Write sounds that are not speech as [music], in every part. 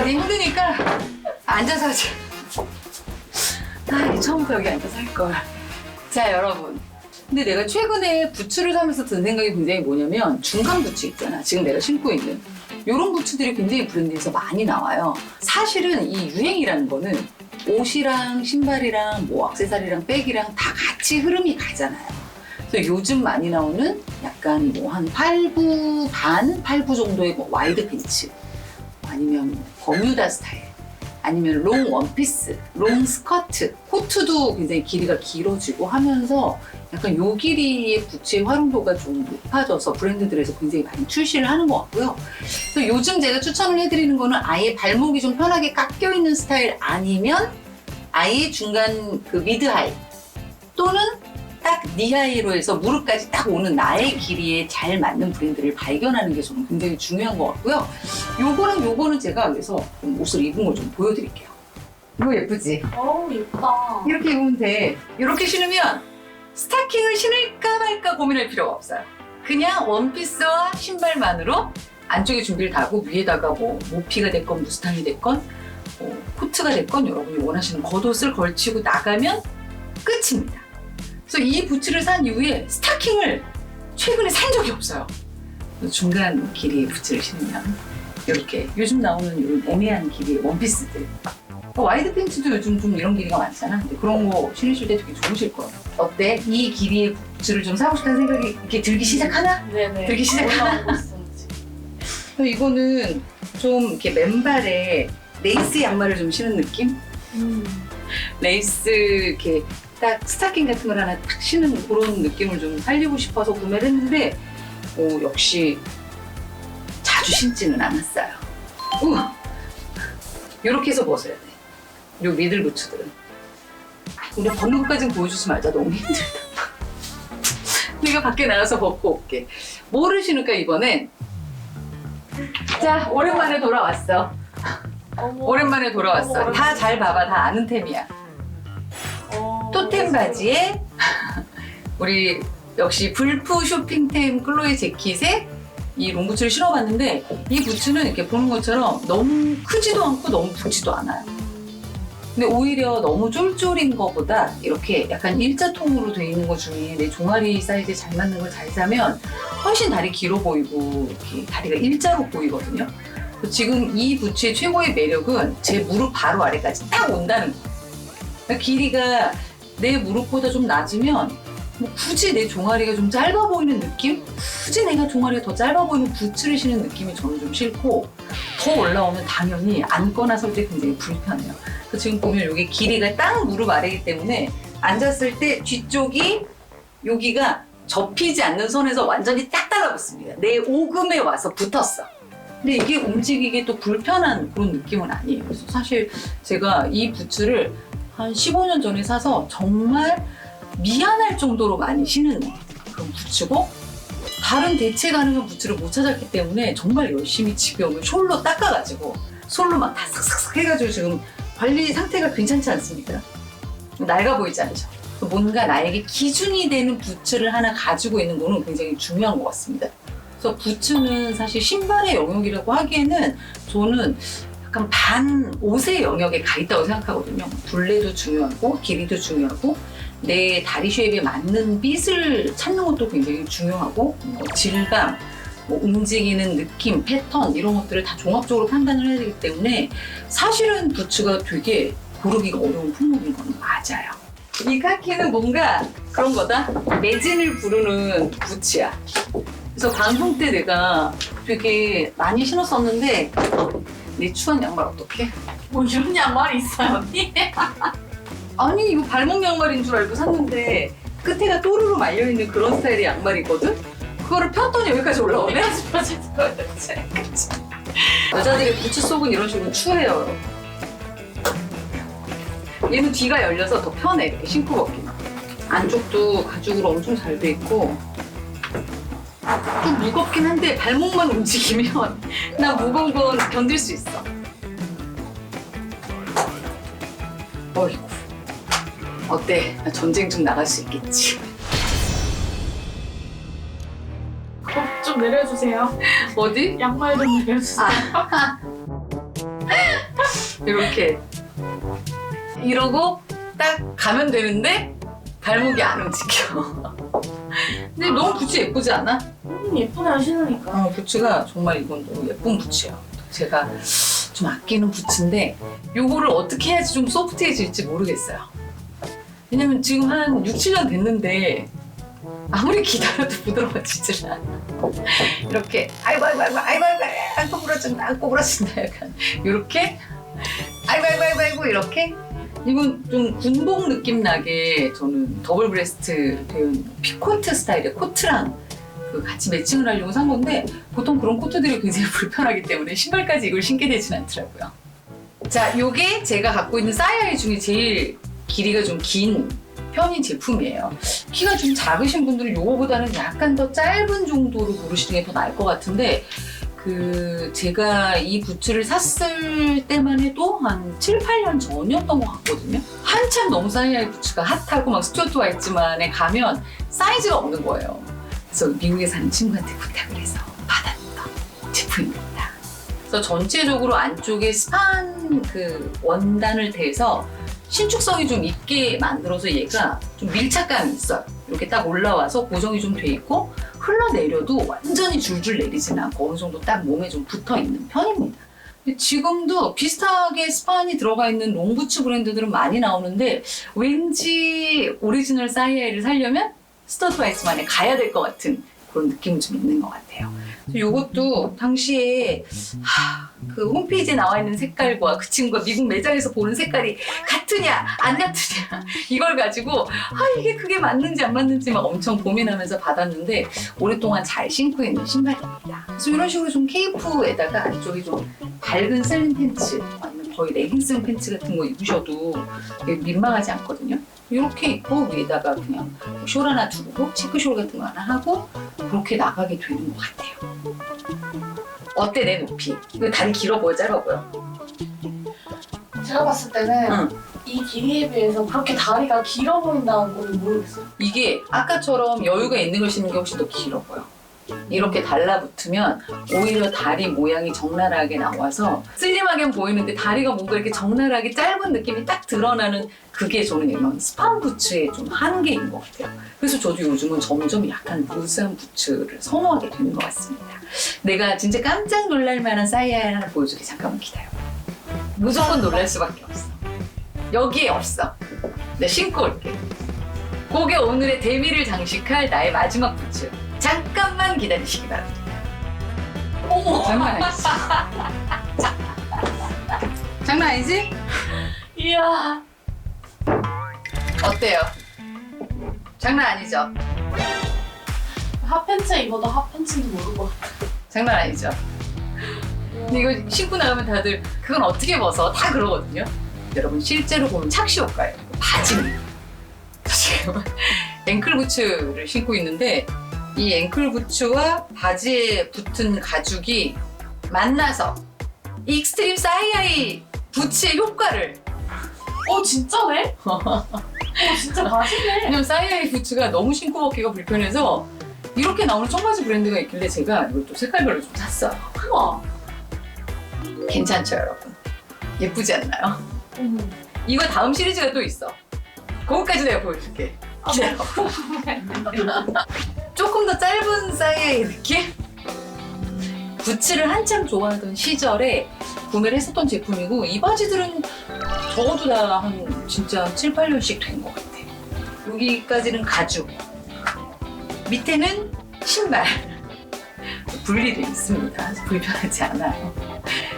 이제 힘드니까 앉아서 하자. 아, 처음부터 여기 앉아서 할 걸. 자, 여러분. 근데 내가 최근에 부츠를 사면서 든 생각이 굉장히 뭐냐면 중간 부츠 있잖아. 지금 내가 신고 있는. 이런 부츠들이 굉장히 브랜드에서 많이 나와요. 사실은 이 유행이라는 거는 옷이랑 신발이랑 뭐 액세서리랑 백이랑 다 같이 흐름이 가잖아요. 그래서 요즘 많이 나오는 약간 뭐 한 8부 반, 8부 정도의 뭐 와이드 팬츠 아니면 버뮤다 스타일 아니면 롱 원피스, 롱 스커트, 코트도 굉장히 길이가 길어지고 하면서 약간 요 길이의 부츠의 활용도가 좀 높아져서 브랜드들에서 굉장히 많이 출시를 하는 것 같고요. 또 요즘 제가 추천을 해드리는 거는 아예 발목이 좀 편하게 깎여 있는 스타일 아니면 아예 중간 그 미드 하이 또는 딱 니하이로 해서 무릎까지 딱 오는 나의 길이에 잘 맞는 브랜드를 발견하는 게 저는 굉장히 중요한 것 같고요. 요거랑 요거는 제가 그래서 좀 옷을 입은 걸 좀 보여드릴게요. 이거 예쁘지? 어우 예쁘다. 이렇게 입으면 돼. 이렇게 신으면 스타킹을 신을까 말까 고민할 필요가 없어요. 그냥 원피스와 신발만으로 안쪽에 준비를 다 하고 위에다가 뭐 모피가 됐건 무스탕이 됐건 뭐 코트가 됐건 여러분이 원하시는 겉옷을 걸치고 나가면 끝입니다. 그래서 이 부츠를 산 이후에 스타킹을 최근에 산 적이 없어요. 중간 길이의 부츠를 신으면 이렇게 요즘 나오는 이런 애매한 길이의 원피스들 어, 와이드 팬츠도 요즘 좀 이런 길이가 많잖아. 근데 그런 거 신으실 때 되게 좋으실 거예요. 어때? 이 길이의 부츠를 좀 사고 싶다는 생각이 이렇게 들기 시작하나? 네네. 들기 시작하나? [laughs] 이거는 좀 이렇게 맨발에 레이스 양말을 좀 신은 느낌? 음. 레이스 이렇게 딱 스타킹 같은 걸 하나 딱 신은 그런 느낌을 좀 살리고 싶어서 구매를 했는데 어, 역시 자주 신지는 않았어요. 우와! 이렇게 해서 벗어야 돼. 요 미들 부츠들은. 우리 벗는 것까지는 보여주지 말자. 너무 힘들다. [laughs] 내가 밖에 나가서 벗고 올게. 뭐를 신을까 이번엔? 자, 오랜만에 돌아왔어. 어머. 오랜만에 돌아왔어. 다 잘 봐봐. 다 아는 템이야. 어, 토템 바지에 우리 역시 불프 쇼핑템 클로이 재킷에 이 롱부츠를 신어봤는데 이 부츠는 이렇게 보는 것처럼 너무 크지도 않고 너무 붓지도 않아요. 근데 오히려 너무 쫄쫄인 것보다 이렇게 약간 일자통으로 돼 있는 것 중에 내 종아리 사이즈에 잘 맞는 걸 잘 사면 훨씬 다리 길어 보이고 이렇게 다리가 일자로 보이거든요. 지금 이 부츠의 최고의 매력은 제 무릎 바로 아래까지 딱 온다는 거. 그러니까 길이가 내 무릎보다 좀 낮으면 뭐 굳이 내 종아리가 좀 짧아 보이는 느낌? 굳이 내가 종아리가 더 짧아 보이는 부츠를 신는 느낌이 저는 좀 싫고 더 올라오면 당연히 앉거나 설 때 굉장히 불편해요. 그래서 지금 보면 여기 길이가 딱 무릎 아래이기 때문에 앉았을 때 뒤쪽이 여기가 접히지 않는 선에서 완전히 딱 달라붙습니다. 내 오금에 와서 붙었어. 근데 이게 움직이기 또 불편한 그런 느낌은 아니에요. 그래서 사실 제가 이 부츠를 한 15년 전에 사서 정말 미안할 정도로 많이 신은 그런 부츠고 다른 대체 가능한 부츠를 못 찾았기 때문에 정말 열심히 오면 숄로 닦아가지고 솔로 막 다 싹싹싹 해가지고 지금 관리 상태가 괜찮지 않습니다. 낡아 보이지 않죠? 뭔가 나에게 기준이 되는 부츠를 하나 가지고 있는 거는 굉장히 중요한 것 같습니다. 그래서 부츠는 사실 신발의 영역이라고 하기에는 저는 약간 반 옷의 영역에 가 있다고 생각하거든요. 둘레도 중요하고 길이도 중요하고 내 다리 쉐입에 맞는 빗을 찾는 것도 굉장히 중요하고 뭐 질감, 뭐 움직이는 느낌, 패턴 이런 것들을 다 종합적으로 판단을 해야 되기 때문에 사실은 부츠가 되게 고르기가 어려운 품목인 건 맞아요. 이 카키는 뭔가 그런 거다. 매진을 부르는 부츠야. 그래서 방송 때 내가 되게 많이 신었었는데 내 추한 양말 어떡해? 뭐 이런 양말이 있어요 언니? [laughs] 아니 이거 발목 양말인 줄 알고 샀는데 끝에가 또르르 말려있는 그런 스타일의 양말이거든? 그거를 폈더니 여기까지 올라오네? [laughs] 여자들의 부츠 속은 이런 식으로 추해요 얘는 뒤가 열려서 더 편해 이렇게 신고 벗기면 안쪽도 가죽으로 엄청 잘 돼 있고 좀 무겁긴 한데 발목만 움직이면 [laughs] 나 무거운 건 견딜 수 있어 어이구 어때? 나 전쟁 좀 나갈 수 있겠지. 어, 좀 내려주세요. 어디? 양말 좀 내려주세요. 아. [laughs] 이렇게 이러고 딱 가면 되는데 발목이 안 움직여. [laughs] 근데 너무 부츠 예쁘지 않아? 음, 예쁘게 하시니까. 어, 부츠가 정말 이건 너무 예쁜 부츠예요. 제가 좀 아끼는 부츠인데 요거를 어떻게 해야지 좀 소프트해질지 모르겠어요. 왜냐면 지금 한 6, 7년 됐는데 아무리 기다려도 부드러워지질 않아. 이렇게 아이고 아이고 아이고 아이고 아이고 아이고 부러진다 아이고 부러진다 약간 이렇게 아이고 아이고 아이고 아이고 이렇게 이건 좀 군복 느낌 나게 저는 더블 브레스트 있는 피코트 스타일의 코트랑 그 같이 매칭을 하려고 산 건데 보통 그런 코트들이 굉장히 [laughs] 불편하기 때문에 신발까지 이걸 신게 되진 않더라고요. 자, 요게 제가 갖고 있는 사이아이 중에 제일 길이가 좀 긴 편인 제품이에요. 키가 좀 작으신 분들은 요거보다는 약간 더 짧은 정도로 고르시는 게 더 나을 것 같은데 그 제가 이 부츠를 샀을 때만 해도 한 7, 8년 전이었던 것 같거든요. 한참 너무 사이아이 부츠가 핫하고 막 스튜어트 와이츠만에 가면 사이즈가 없는 거예요. 그래서 미국에 사는 친구한테 부탁을 해서 받았던 제품입니다. 그래서 전체적으로 안쪽에 스판 그 원단을 대서 신축성이 좀 있게 만들어서 얘가 좀 밀착감이 있어요. 이렇게 딱 올라와서 고정이 좀 돼 있고 흘러내려도 완전히 줄줄 내리지는 않고 어느 정도 딱 몸에 좀 붙어 있는 편입니다. 지금도 비슷하게 스판이 들어가 있는 롱부츠 브랜드들은 많이 나오는데 왠지 오리지널 사이아이를 살려면 스터드와이스만에 가야 될 것 같은 그런 느낌은 좀 있는 것 같아요. 이것도 당시에 하, 그 홈페이지에 나와 있는 색깔과 그 친구가 미국 매장에서 보는 색깔이 같으냐 안 같으냐 이걸 가지고 아 이게 그게 맞는지 안 맞는지 막 엄청 고민하면서 받았는데 오랫동안 잘 신고 있는 신발입니다. 그래서 이런 식으로 좀 케이프에다가 안쪽이 좀 밝은 슬림 팬츠 아니면 거의 레깅스 팬츠 같은 거 입으셔도 민망하지 않거든요. 이렇게 입고 위에다가 그냥 숄 하나 두르고 체크숄 같은 거 하나 하고 그렇게 나가게 되는 것 같아요. 어때 내 높이? 이거 다리 길어 보여 짧아 보여? 제가 봤을 때는 응. 이 길이에 비해서 그렇게 다리가 길어 보인다는 건 모르겠어요. 이게 아까처럼 여유가 있는 걸 신는 게 훨씬 더 길어 보여. 이렇게 달라붙으면 오히려 다리 모양이 적나라하게 나와서 슬림하게 보이는데 다리가 뭔가 이렇게 적나라하게 짧은 느낌이 딱 드러나는 그게 저는 이런 스판 부츠의 좀 한계인 것 같아요. 그래서 저도 요즘은 점점 약간 루즈한 부츠를 선호하게 되는 것 같습니다. 내가 진짜 깜짝 놀랄 만한 사이아이 하나 보여줄게. 잠깐만 기다려. 무조건 놀랄 수밖에 없어. 여기에 없어. 내가 신고 올게. 그게 오늘의 데뷔를 장식할 나의 마지막 부츠. 잠깐만 기다리시기 바랍니다. 장난 아니지? [laughs] 장난 아니지? 이야. 어때요? 장난 아니죠? 핫팬츠 입어도 핫팬츠인지 모르고. 장난 아니죠? 근데 이거 신고 나가면 다들 그건 어떻게 벗어? 다 그러거든요. 여러분 실제로 보면 착시 효과예요. 바지는. 지금 앵클 부츠를 신고 있는데 이 앵클 부츠와 바지에 붙은 가죽이 만나서 이 익스트림 사이아이 부츠의 효과를 어, 진짜네? 어, 진짜 바지네. [laughs] 왜냐면 사이아이 부츠가 너무 신고 벗기가 불편해서 이렇게 나오는 청바지 브랜드가 있길래 제가 이것도 색깔별로 좀 샀어요. 우와. 괜찮죠, 여러분? 예쁘지 않나요? 어머. 이거 다음 시리즈가 또 있어. 그거까지 내가 보여줄게. 아, 기다려. [laughs] [laughs] 짧은 사이의 느낌? 부츠를 한참 좋아하던 시절에 구매를 했었던 제품이고 이 바지들은 적어도 다 한 진짜 7, 8년씩 된 것 같아. 여기까지는 가죽. 밑에는 신발. 분리돼 있습니다. 불편하지 않아요.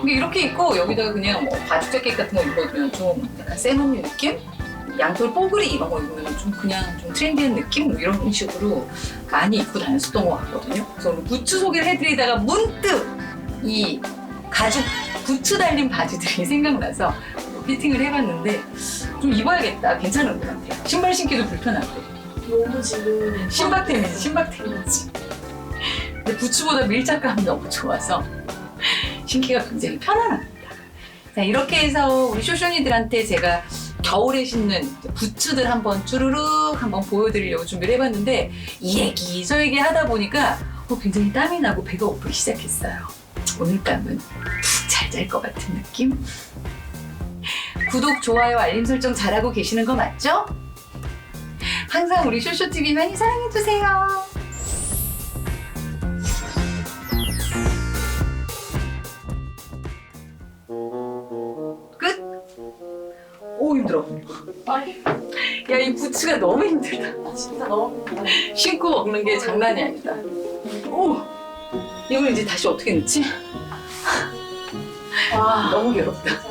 근데 이렇게 입고 여기다가 그냥 뭐 가죽 자켓 같은 거 입어주면 좀 약간 세무미 느낌? 양털 뽀글이 이런 거 입으면 좀 그냥 좀 트렌디한 느낌? 뭐 이런 식으로 많이 입고 다녔었던 것 같거든요. 그래서 부츠 소개를 해드리다가 문득 이 가죽 부츠 달린 바지들이 [laughs] 생각나서 피팅을 해봤는데 좀 입어야겠다. 괜찮은 것 같아요. 신발 신기도 불편하고. 너무 지금. 신박템이지, 신박템이지. 근데 부츠보다 밀착감이 너무 좋아서 신기가 굉장히 편안합니다. 자, 이렇게 해서 우리 쇼쇼니들한테 제가 겨울에 신는 부츠들 한번 쭈루룩 한번 보여드리려고 준비를 해봤는데 이 얘기 저 얘기 하다 보니까 어, 굉장히 땀이 나고 배가 고프기 시작했어요. 오늘 밤은 푹 잘 잘 것 같은 느낌? 구독, 좋아요, 알림 설정 잘하고 계시는 거 맞죠? 항상 우리 쇼쇼TV 많이 사랑해주세요. 힘들어. 빨리. 야, 이 부츠가 너무 힘들다. 아, 진짜 너무. 신고 먹는 게 장난이 아니다. 오! 이걸 이제 다시 어떻게 넣지? 와. 너무 괴롭다.